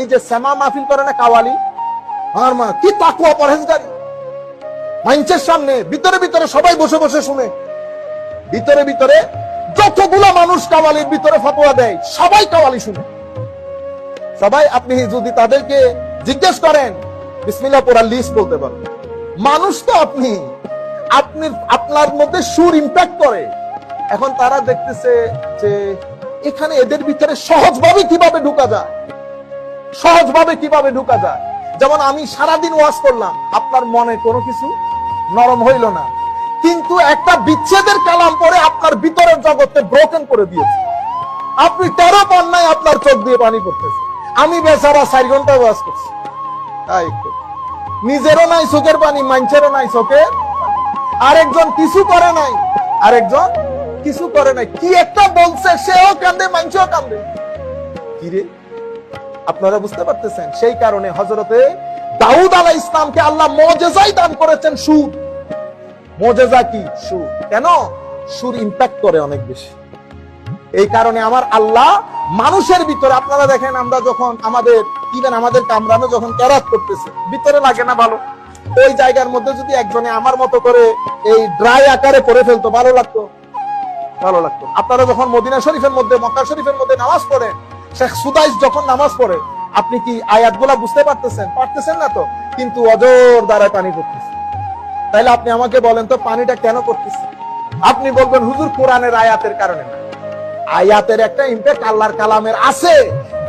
এই যে শ্যামা মাহফিল করে না কাওয়ালি? আমার মা, কি তাকুয়া পরহেজগারি। মাইন্সের সামনে, ভিতরে ভিতরে সবাই বসে বসে শুনে। ভিতরে ভিতরে যতগুলো মানুষ কাওয়ালির ভিতরে ফতোয়া দেয়, সবাই কাওয়ালি শুনে। সবাই, আপনি যদি তাদেরকে জিজ্ঞেস করেন, বিসমিল্লাহ পড়ার লিস্ট বলতে পারবেন মানুষ তো আপনি। আপনি, আপনার মধ্যে সুর ইম্প্যাক্ট করে। এখন তারা দেখতেছে যে, এখানে এদের ভিতরে সহজভাবে কীভাবে ঢুকা যায়? সহজভাবে কীভাবে ঢুকা যায়? যেমন আমি সারাদিন ওয়াজ করলাম, আপনার মনে কোনো কিছু নরম হইল না। কিন্তু একটা বিচ্ছেদের কালাম পরে আপনার ভিতরের জগৎকে ব্রোকেন করে দিয়েছে। আপনি তেরো পান্নায় আপনার চোখ দিয়ে পানি পড়তেছে। আমি বেচারা চার ঘণ্টা ওয়াজ করছি। তাই নিজেরও নাই, চোখের পানি মাঞ্চেরও নাই, চোখের আরেকজন কিছু করে নাই, আরেকজন কিছু করে নাই। কি একটা বলছে, সেও কান্দে মাঞ্চেও কান্দে। কি রে? আপনারা বুঝতে পারতেছেন, সেই কারণে হজরতে দাউদ আলাহ ইসলামকে আল্লাহ মজেজাই দান করেছেন সুর মজেজা কি? সুর কেন? সুর ইম্প্যাক্ট করে অনেক বেশি। এই কারণে আমার আল্লাহ মানুষের ভিতরে, আপনারা দেখেন আমরা যখন আমাদের ইভেন আমাদের কামরানো যখন ক্যারাত করতেছে, ভিতরে লাগে না ভালো। ওই জায়গার মধ্যে যদি একজনে আমার মতো করে এই ড্রাই আকারে পরে ফেলতো, ভালো লাগতো। ভালো লাগতো। আপনারা যখন মদিনা শরীফের মধ্যে, মক্কা শরীফের মধ্যে নামাজ পড়েন শেখ সুদাইস যখন নামাজ পড়ে, আপনি কি আয়াতগুলা বুঝতে পারতেছেন? পারতেছেন না তো? কিন্তু অজর দ্বারায় পানি পড়তেছে। তাইলে আপনি আমাকে বলেন তো পানিটা কেন করতেছে আপনি বলবেন, হুজুর, কোরআনের আয়াতের কারণে আয়াতের একটা ইম্প্যাক্ট আল্লাহর কালামের আছে।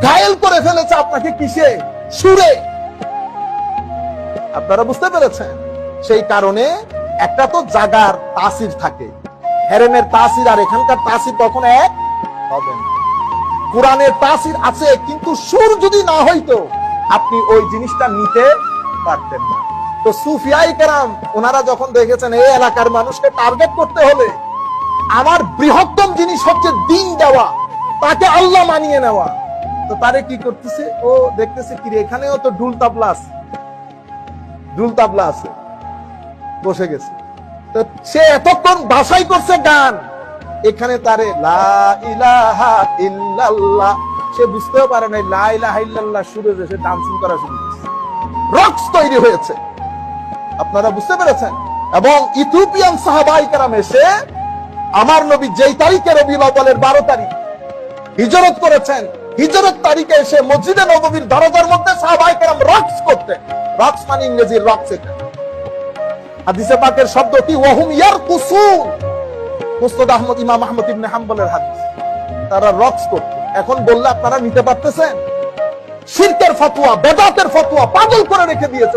ঘায়েল করে ফেলেছে আপনাকে কিসে? সুরে। আপনারা বুঝতে পেরেছেন? সেই কারণে একটা তো জাগার তাসির থাকে। হেরেমের তাসির আর এখানকার তাসির তখন এক হবে না। কোরআনের তাসির আছে, কিন্তু সুর যদি না হইতো, আপনি ওই জিনিসটা নিতে পারতেন না। তো সুফিয়াই কেরাম, ওনারা যখন দেখেছেন এই এলাকার মানুষকে টার্গেট করতে হলে আমার বৃহত্তম জিনিস হচ্ছে দিন দেওয়া, তাকে আল্লাহ মানিয়ে নেওয়া। তো তারে কি করতেছে? ও দেখতেছে কি এখানেও তো ঢুল তাবলা আছে। ঢুল তাবলা আছে। বসে গেছে। তো সে এতক্ষণ বাসাই করছে গান। এখানে তারে, লা ইল্লাল্লাহ। সে বুঝতেও পারে নাই, লা ইলাহা ইল্লাল্লাহ শুরু হয়েছে ডান্সিং করা শুরু রক্স তৈরি হয়েছে। আপনারা বুঝতে পেরেছেন? এবং ইথিওপিয়ান সাহাবাই কারাম এসে আমার নবী যেই তারিখে রবিউল আউয়ালের বারো তারিখ হিজরত করেছেন, হিজরত তারিখে এসে মসজিদে নবীর দরজার মধ্যে সাহাবাই কারাম রক্স করতে রক্স মানে ইংরেজির রক্স এটা। হাদিসে পাকের শব্দ কি ওয়াহুম ইয়ারকুসুন। মুস্তাদ আহমদ ইমাম আহমদ ইবনে হাম্বলের হাদিস। তারা রক্স করত। এখন বললে আপনারা নিতে পারতেছেন? শিরকের ফতোয়া, বেদাতের ফতোয়া পাগল করে রেখে দিয়েছে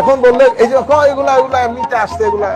এখন বললে, এই যে এগুলা এগুলা এমনিতে আসছে, এগুলা